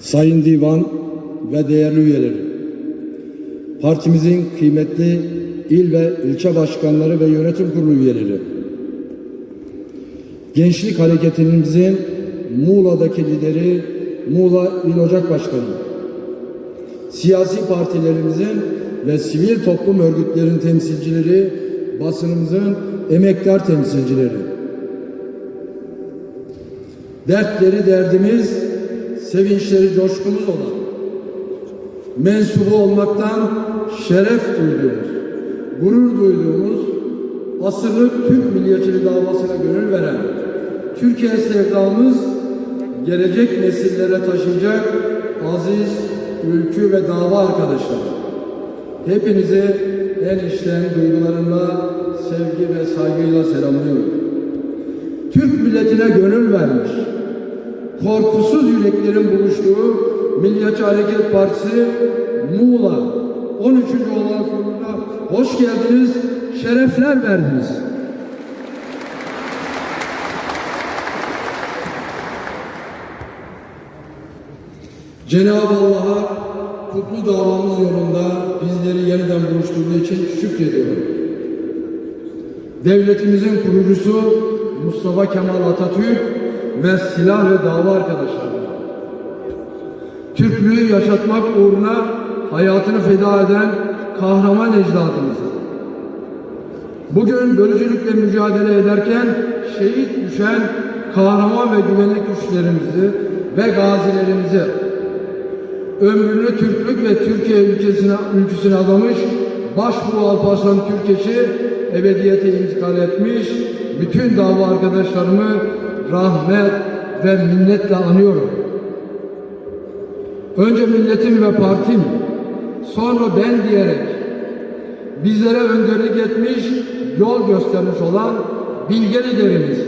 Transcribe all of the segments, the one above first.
Sayın Divan ve değerli üyeleri, partimizin kıymetli il ve ilçe başkanları ve yönetim kurulu üyeleri, gençlik hareketimizin Muğla'daki lideri Muğla İl Ocak Başkanı, siyasi partilerimizin ve sivil toplum örgütlerinin temsilcileri, basınımızın emektar temsilcileri, dertleri derdimiz, sevinçleri coşkumuz olan, mensubu olmaktan şeref duyduğumuz, gurur duyduğumuz, asırlık Türk milliyetçiliği davasına gönül veren, Türkiye sevdamız gelecek nesillere taşıyacak aziz, ülkü ve dava arkadaşlar. Hepinizi en içten duygularımla, sevgi ve saygıyla selamlıyorum. Türk milletine gönül vermiş, korkusuz yüreklerin buluştuğu Milliyetçi Hareket Partisi Muğla 13. olan kuruluna hoş geldiniz, şerefler verdiniz. Cenab-ı Allah'a kutlu davamız yolunda bizleri yeniden buluşturduğu için şükrediyorum. Devletimizin kurucusu Mustafa Kemal Atatürk ve silah ve dava arkadaşlarına. Türklüğü yaşatmak uğruna hayatını feda eden kahraman ecdadımıza. Bugün bölücülükle mücadele ederken şehit düşen kahraman ve güvenlik güçlerimizi ve gazilerimizi ömrünü Türklük ve Türkiye ülkesine, ülkesine adamış Başbuğ Alparslan Türkeş'i ebediyete intikal etmiş bütün dava arkadaşlarımı rahmet ve minnetle anıyorum. Önce milletim ve partim, sonra ben diyerek bizlere önderlik etmiş, yol göstermiş olan bilge liderimiz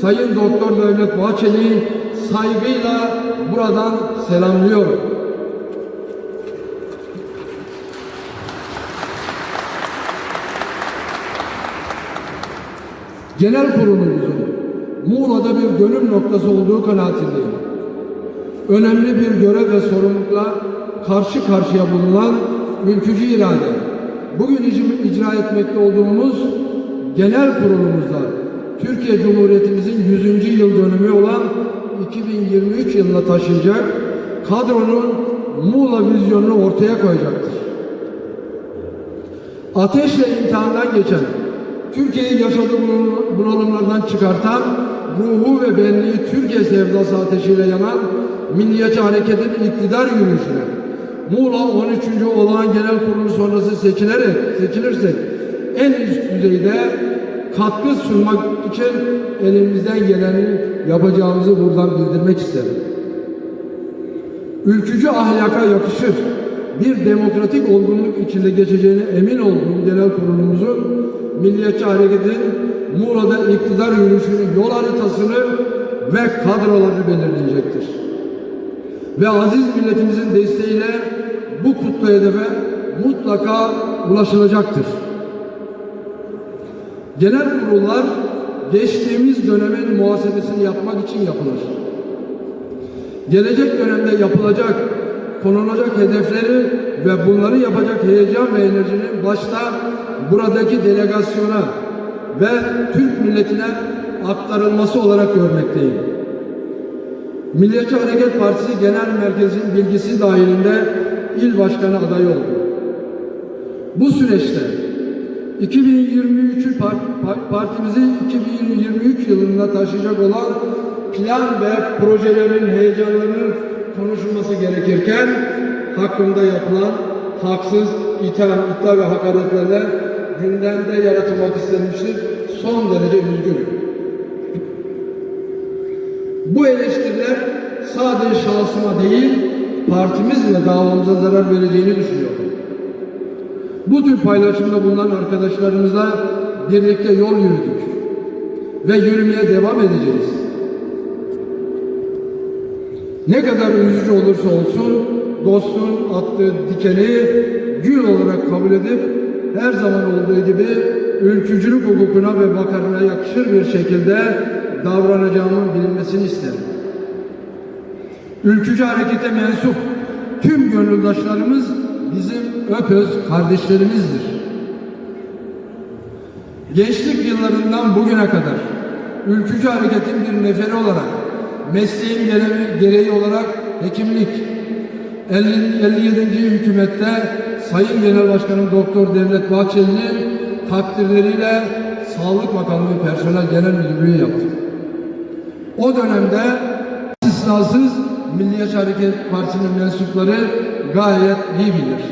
Sayın Doktor Devlet Bahçeli'yi saygıyla buradan selamlıyorum. Genel kurulumuzun Muğla'da bir dönüm noktası olduğu kanaatindeyim. Önemli bir görev ve sorumlulukla karşı karşıya bulunan ülkücü irade. Bugün icra- etmekte olduğumuz genel kurulumuzda Türkiye Cumhuriyetimizin 100. yıl dönümü olan 2023 yılına taşıyacak kadronun Muğla vizyonunu ortaya koyacaktır. Ateşle imtihandan geçen Türkiye'yi yaşadığı bunal- bunalımlardan çıkartan, ruhu ve benliği Türkiye sevdası ateşiyle yanan Milliyetçi Hareket'in iktidar yürüyüşüne, Muğla 13. Olağan Genel Kurulu sonrası seçilerek, seçilirsek en üst düzeyde katkı sunmak için elimizden geleni yapacağımızı buradan bildirmek isterim. Ülkücü ahlaka yakışır bir demokratik olgunluk içinde geçeceğine emin olduğum genel kurulumuzun Milliyetçi Hareket'in Muğla'da iktidar yürüyüşünün yol haritasını ve kadrolarını belirleyecektir. Ve aziz milletimizin desteğiyle bu kutlu hedefe mutlaka ulaşılacaktır. Genel kurullar geçtiğimiz dönemin muhasebesini yapmak için yapılır. Gelecek dönemde yapılacak, konulacak hedefleri ve bunları yapacak heyecan ve enerjinin başta buradaki delegasyona ve Türk milletine aktarılması olarak görmekteyim. Milliyetçi Hareket Partisi Genel Merkezi'nin bilgisi dahilinde il başkanı adayı oldu. Bu süreçte 2023'ü part, part- partimizi 2023 yılında taşıyacak olan plan ve projelerin heyecanlarının konuşulması gerekirken hakkında yapılan haksız itham, iddia ve hakaretlerle gündemde yaratılmak istenmiştir. Son derece üzgünüm. Bu eleştiriler sadece şahsıma değil, partimiz ve davamıza zarar vereceğini düşünüyorum. Bu tür paylaşımda bulunan arkadaşlarımıza birlikte yol yürüdük ve yürümeye devam edeceğiz. Ne kadar üzücü olursa olsun dostun attığı dikeni gül olarak kabul edip her zaman olduğu gibi ülkücülük hukukuna ve vakarına yakışır bir şekilde davranacağımın bilinmesini isterim. Ülkücü harekete mensup tüm gönüldaşlarımız bizim öpöz kardeşlerimizdir. Gençlik yıllarından bugüne kadar ülkücü hareketin bir neferi olarak, mesleğin gereği, olarak hekimlik, 50, 57. hükümette Sayın Genel Başkanım Doktor Devlet Bahçeli'nin takdirleriyle Sağlık Bakanlığı Personel Genel Müdürlüğü yaptım. O dönemde istisnasız Milliyetçi Hareket Partisi'nin mensupları gayet iyi bilir.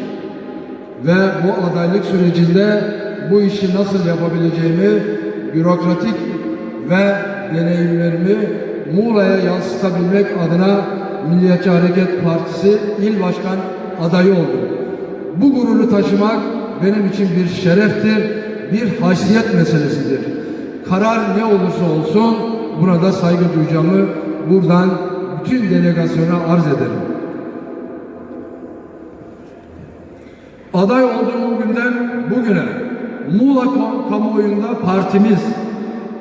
Ve bu adaylık sürecinde bu işi nasıl yapabileceğimi bürokratik ve deneyimlerimi Muğla'ya yansıtabilmek adına Milliyetçi Hareket Partisi İl Başkan adayı oldum. Bu gururu taşımak benim için bir şereftir, bir haysiyet meselesidir. Karar ne olursa olsun buna da saygı duyacağımı buradan bütün delegasyona arz ederim. Aday olduğum günden bugüne Muğla kam- kamuoyunda partimiz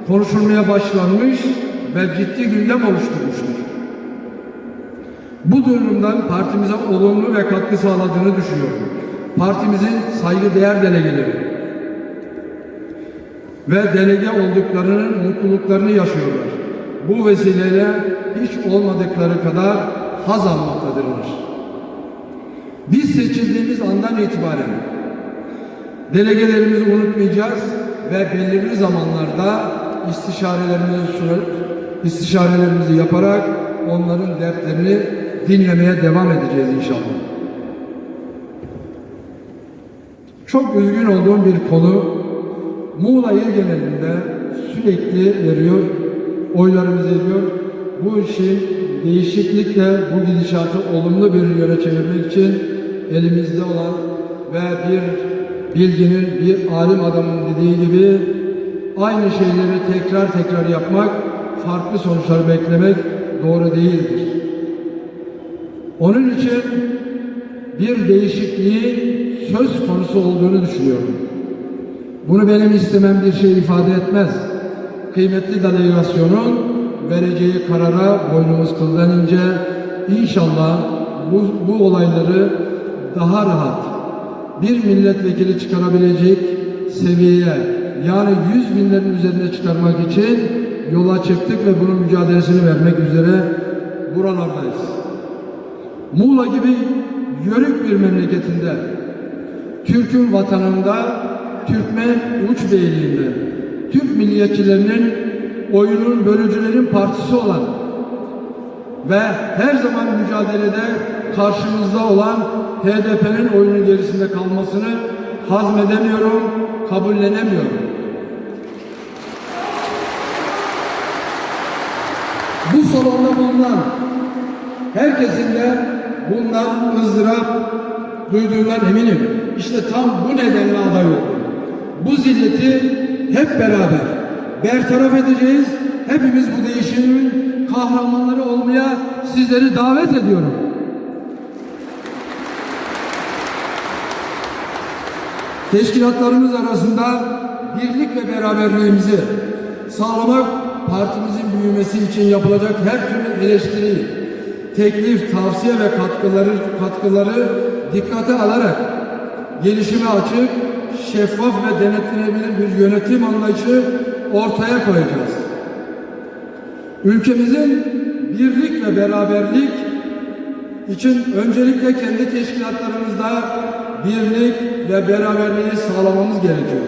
konuşulmaya başlanmış ve ciddi gündem oluşturmuştur. Bu durumdan partimize olumlu ve katkı sağladığını düşünüyorum. Partimizin saygıdeğer delegeleri ve delege olduklarının mutluluklarını yaşıyorlar. Bu vesileyle hiç olmadıkları kadar haz almaktadırlar. Biz seçildiğimiz andan itibaren delegelerimizi unutmayacağız ve belirli zamanlarda istişarelerimizi istişarelerimizi yaparak onların dertlerini dinlemeye devam edeceğiz inşallah. Çok üzgün olduğum bir konu Muğla il genelinde sürekli veriyor, oylarımız ediyor. Bu işi değişiklikle bu gidişatı olumlu bir yöne çevirmek için elimizde olan ve bir bilginin, bir alim adamın dediği gibi aynı şeyleri tekrar tekrar yapmak, farklı sonuçlar beklemek doğru değildir. Onun için bir değişikliğin söz konusu olduğunu düşünüyorum. Bunu benim istemem bir şey ifade etmez. Kıymetli delegasyonun vereceği karara boynumuz kıldan ince inşallah bu, bu olayları daha rahat bir milletvekili çıkarabilecek seviyeye yani yüz binlerin üzerine çıkarmak için yola çıktık ve bunun mücadelesini vermek üzere buralardayız. Muğla gibi yörük bir memleketinde Türk'ün vatanında Türkmen uç beyliğinde Türk milliyetçilerinin oyunun bölücülerin partisi olan ve her zaman mücadelede karşımızda olan HDP'nin oyunun gerisinde kalmasını hazmedemiyorum, kabullenemiyorum. Bu salonda bulunan herkesin de bundan ızdırap duyduğundan eminim. İşte tam bu nedenle aday oldum. Bu zilleti hep beraber bertaraf edeceğiz. Hepimiz bu değişimin kahramanları olmaya sizleri davet ediyorum. Teşkilatlarımız arasında birlik ve beraberliğimizi sağlamak partimizin büyümesi için yapılacak her türlü eleştiri, teklif, tavsiye ve katkıları katkıları dikkate alarak gelişime açık, şeffaf ve denetlenebilir bir yönetim anlayışı ortaya koyacağız. Ülkemizin birlik ve beraberlik için öncelikle kendi teşkilatlarımızda birlik ve beraberliği sağlamamız gerekiyor.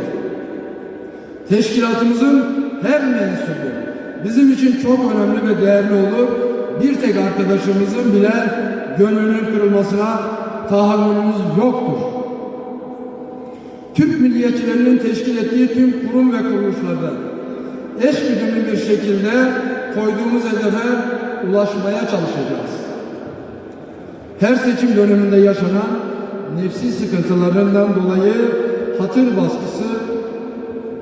Teşkilatımızın her mensubu bizim için çok önemli ve değerli olur. Bir tek arkadaşımızın bile gönlünün kırılmasına tahammülümüz yoktur. Türk milliyetçilerinin teşkil ettiği tüm kurum ve kuruluşlarda eş bir şekilde koyduğumuz hedefe ulaşmaya çalışacağız. Her seçim döneminde yaşanan nefsi sıkıntılarından dolayı hatır baskısı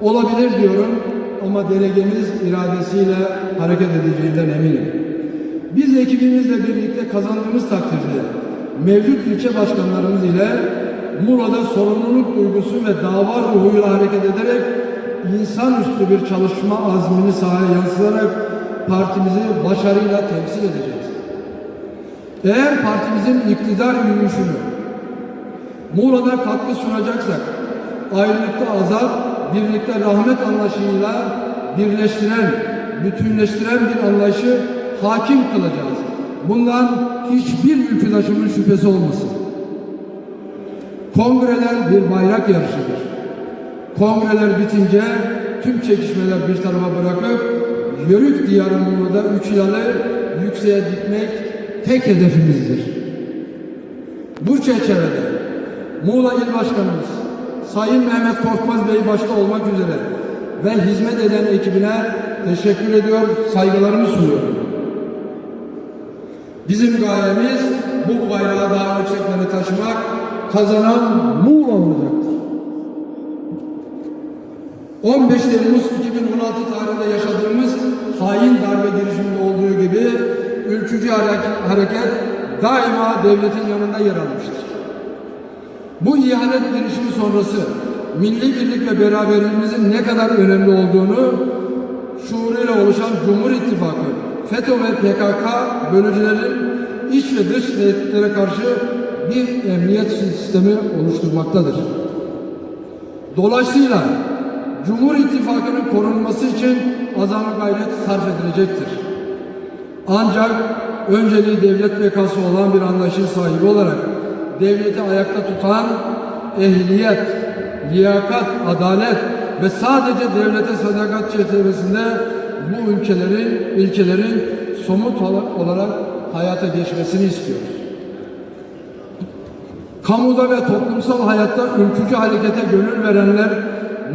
olabilir diyorum ama delegemiz iradesiyle hareket edeceğinden eminim. Biz ekibimizle birlikte kazandığımız takdirde mevcut ilçe başkanlarımız ile Muğla'da sorumluluk duygusu ve dava ruhuyla hareket ederek insanüstü bir çalışma azmini sahaya yansıtarak partimizi başarıyla temsil edeceğiz. Eğer partimizin iktidar yürüyüşünü Muğla'da katkı sunacaksak, ayrılıkta azap, birlikte rahmet anlayışıyla birleştiren, bütünleştiren bir anlayışı hakim kılacağız. Bundan hiçbir ülküdaşımın şüphesi olmasın. Kongreler bir bayrak yarışıdır. Kongreler bitince tüm çekişmeler bir tarafa bırakıp Yörük diyarı Muğla'da üç hilalı yükseğe dikmek tek hedefimizdir. Bu çerçevede Muğla İl Başkanımız Sayın Mehmet Korkmaz Bey başta olmak üzere ve hizmet eden ekibine teşekkür ediyor, saygılarımı sunuyorum. Bizim gayemiz bu bayrağı daha yükseklere taşımak, kazanan Muğla olacaktır. 15 Temmuz 2016 tarihinde yaşadığımız hain darbe girişiminde olduğu gibi ülkücü hareket, daima devletin yanında yer almıştır. Bu ihanet girişimi sonrası milli birlik ve beraberliğimizin ne kadar önemli olduğunu şuuruyla oluşan Cumhur İttifakı, FETÖ ve PKK bölücülerin iç ve dış tehditlere karşı bir emniyet sistemi oluşturmaktadır. Dolayısıyla Cumhur İttifakı'nın korunması için azami gayret sarf edilecektir. Ancak önceliği devlet bekası olan bir anlayışın sahibi olarak devleti ayakta tutan ehliyet, liyakat, adalet ve sadece devlete sadakat çerçevesinde bu ülkelerin, ilkelerin somut olarak hayata geçmesini istiyoruz. Kamuda ve toplumsal hayatta ülkücü harekete gönül verenler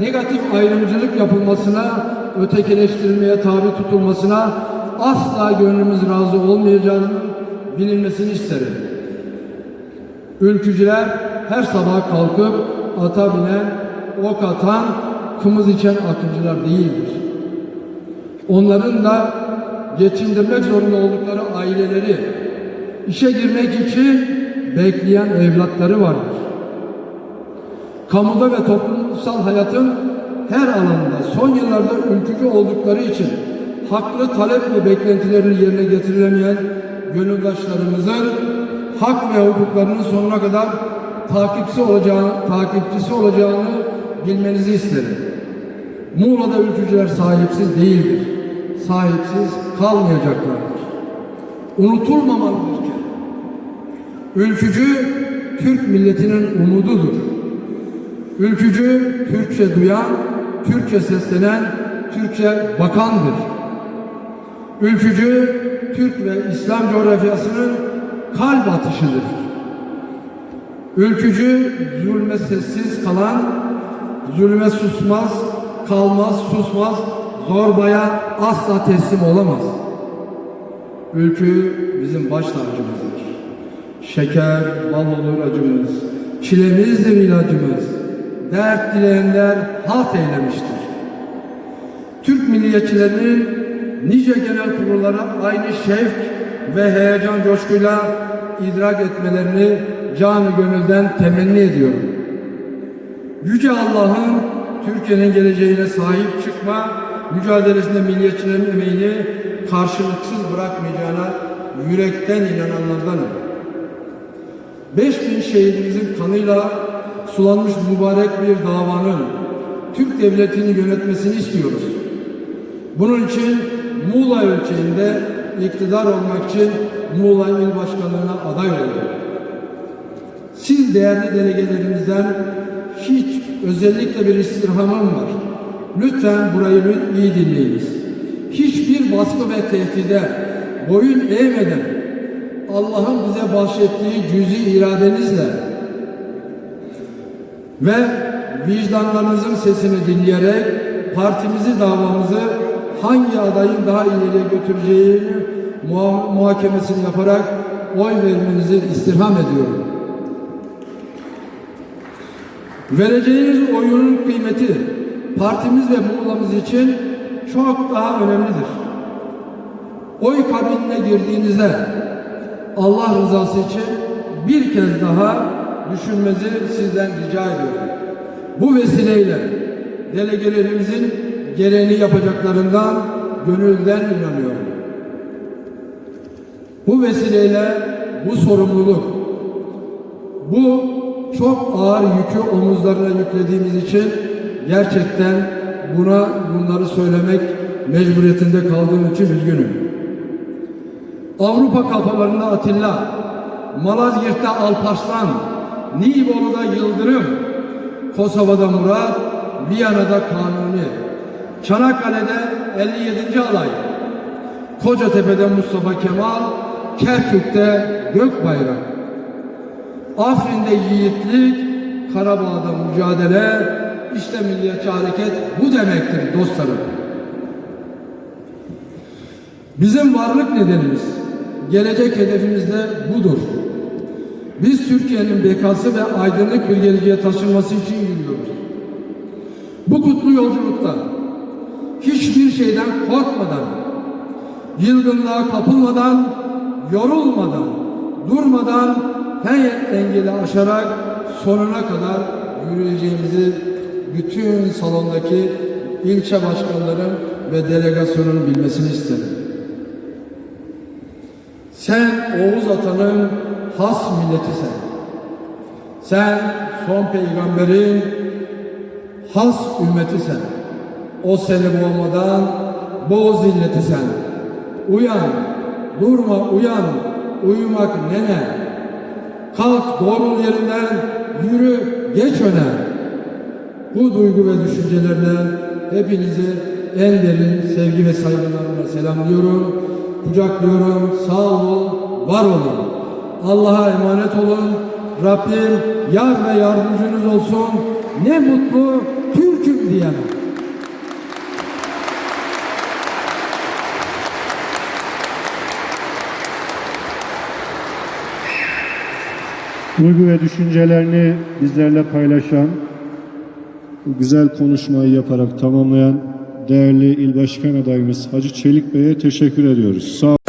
negatif ayrımcılık yapılmasına, ötekileştirilmeye tabi tutulmasına asla gönlümüz razı olmayacağının bilinmesini isterim. Ülkücüler her sabah kalkıp ata binen, ok atan, kımız içen akıncılar değildir. Onların da geçindirmek zorunda oldukları aileleri, işe girmek için bekleyen evlatları vardır. Kamuda ve toplumsal hayatın her alanında son yıllarda ülkücü oldukları için haklı talep ve beklentilerini yerine getirilemeyen gönüldaşlarımızın hak ve hukuklarının sonuna kadar takipçisi olacağını, takipçisi olacağını bilmenizi isterim. Muğla'da ülkücüler sahipsiz değildir. Sahipsiz kalmayacaklardır. Unutulmamalıdır ki ülkücü Türk milletinin umududur. Ülkücü Türkçe duyan, Türkçe seslenen, Türkçe bakandır. Ülkücü Türk ve İslam coğrafyasının kalp atışıdır. Ülkücü zulme sessiz kalan, zulme susmaz, kalmaz, susmaz, zorbaya asla teslim olamaz. Ülkü bizim baş tacımızdır. Şeker, bal olur acımız, çilemizdir ilacımız. Dert dileyenler halt eylemiştir. Türk milliyetçilerinin nice genel kurullara aynı şevk ve heyecan coşkuyla idrak etmelerini canı gönülden temenni ediyorum. Yüce Allah'ın Türkiye'nin geleceğine sahip çıkma mücadelesinde milliyetçilerin emeğini karşılıksız bırakmayacağına yürekten inananlardanım. 5000 şehidimizin kanıyla sulanmış mübarek bir davanın Türk devletini yönetmesini istiyoruz. Bunun için Muğla ölçeğinde iktidar olmak için Muğla İl Başkanlığı'na aday oldum. Siz değerli delegelerimizden hiç özellikle bir istirhamım var. Lütfen burayı iyi dinleyiniz. Hiçbir baskı ve tehdide boyun eğmeden Allah'ın bize bahşettiği cüzi iradenizle ve vicdanlarınızın sesini dinleyerek partimizi davamızı hangi adayın daha ileriye götüreceğini muha muhakemesini yaparak oy vermenizi istirham ediyorum. Vereceğiniz oyunun kıymeti partimiz ve Muğla'mız için çok daha önemlidir. Oy kabinine girdiğinizde Allah rızası için bir kez daha düşünmenizi sizden rica ediyorum. Bu vesileyle delegelerimizin gereğini yapacaklarından gönülden inanıyorum. Bu vesileyle bu sorumluluk, bu çok ağır yükü omuzlarına yüklediğimiz için gerçekten buna bunları söylemek mecburiyetinde kaldığım için üzgünüm. Avrupa kapılarında Atilla, Malazgirt'te Alparslan, Nibolu'da Yıldırım, Kosova'da Murat, Viyana'da Kanuni, Çanakkale'de 57. alay, Kocatepe'de Mustafa Kemal, Kerkük'te Gökbayrak, Afrin'de yiğitlik, Karabağ'da mücadele, işte Milliyetçi Hareket bu demektir dostlarım. Bizim varlık nedenimiz, gelecek hedefimiz de budur. Biz Türkiye'nin bekası ve aydınlık bir geleceğe taşınması için yürüyoruz. Bu kutlu yolculukta hiçbir şeyden korkmadan, yılgınlığa kapılmadan, yorulmadan, durmadan her engeli aşarak sonuna kadar yürüyeceğimizi bütün salondaki ilçe başkanların ve delegasyonun bilmesini isterim. Sen Oğuz Atan'ın has milletisin. Sen son peygamberin has ümmetisin. O seni boğmadan boğ zilleti. Uyan, durma uyan, uyumak ne ne? Kalk doğrul yerinden, yürü geç öne. Bu duygu ve düşüncelerle hepinizi en derin sevgi ve saygılarımla selamlıyorum. Kucaklıyorum. Sağ olun, var olun. Allah'a emanet olun. Rabbim yar ve yardımcınız olsun. Ne mutlu Türk'üm diyene. duygu ve düşüncelerini bizlerle paylaşan, güzel konuşmayı yaparak tamamlayan değerli il başkan adayımız Hacı Çelik Bey'e teşekkür ediyoruz. Sağ